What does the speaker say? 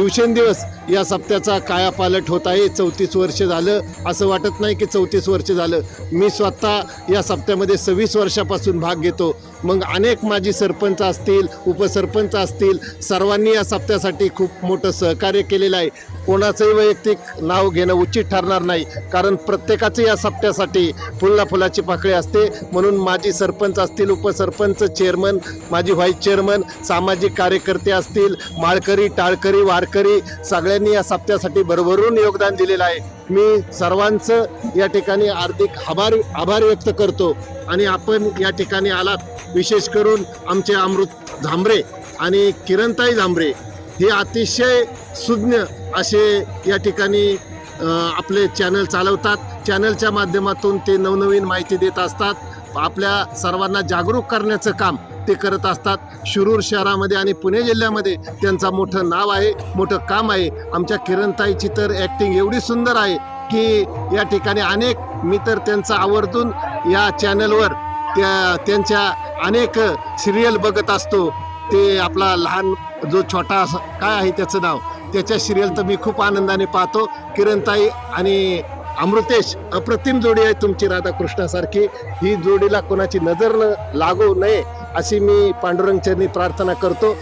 दिवसेंदिवस या सप्त्याचा कायापालट होत आहे. चौतीस वर्ष झालं. असं वाटत नाही की चौतीस वर्ष झालं. मी स्वतः या सप्त्यामध्ये सव्वीस वर्षापासून भाग घेतो. मग अनेक माजी सरपंच असतील उपसरपंच असतील सर्वांनी या सप्त्यासाठी खूप मोठं सहकार्य केलेलं आहे. कोणाचंही वैयक्तिक नाव घेणं उचित ठरणार नाही. कारण प्रत्येकाचं या सप्त्यासाठी फुलला फुलाची पाकळी असते. म्हणून माजी सरपंच असतील उपसरपंच चेअरमन माजी व्हाईस चेअरमन सामाजिक कार्यकर्ते असतील माळकरी टाळकरी वारकरी सगळ्यांनी या सप्त्यासाठी भरभरून योगदान दिलेलं आहे. मी सर्वांचं या ठिकाणी हार्दिक आभार आभार व्यक्त करतो. आणि आपण या ठिकाणी आलात विशेष करून आमचे अमृत झांबरे आणि किरणताई झांबरे. हे अतिशय सुज्ञ असे या ठिकाणी आपले चॅनल चालवतात. चॅनलच्या माध्यमातून ते नवनवीन माहिती देत असतात. आपल्या सर्वांना जागरूक करण्याचं काम ते करत असतात. शिरूर शहरामध्ये आणि पुणे जिल्ह्यामध्ये त्यांचा मोठं नाव आहे मोठं काम आहे. आमच्या किरणताईची तर ॲक्टिंग एवढी सुंदर आहे की या ठिकाणी अनेक मी तर त्यांचं आवर्जून या चॅनलवर त्या त्यांच्या अनेक सिरियल बघत असतो. ते आपला लहान जो छोटा काय आहे त्याचं नाव त्याच्या सिरियल तर मी खूप आनंदाने पाहतो. किरणताई आणि अमृतेश अप्रतिम जोडी आहे तुमची राधाकृष्णासारखी. ही जोडीला कोणाची नजर न लागू नये अशी मी पांडुरंग चरणी प्रार्थना करतो.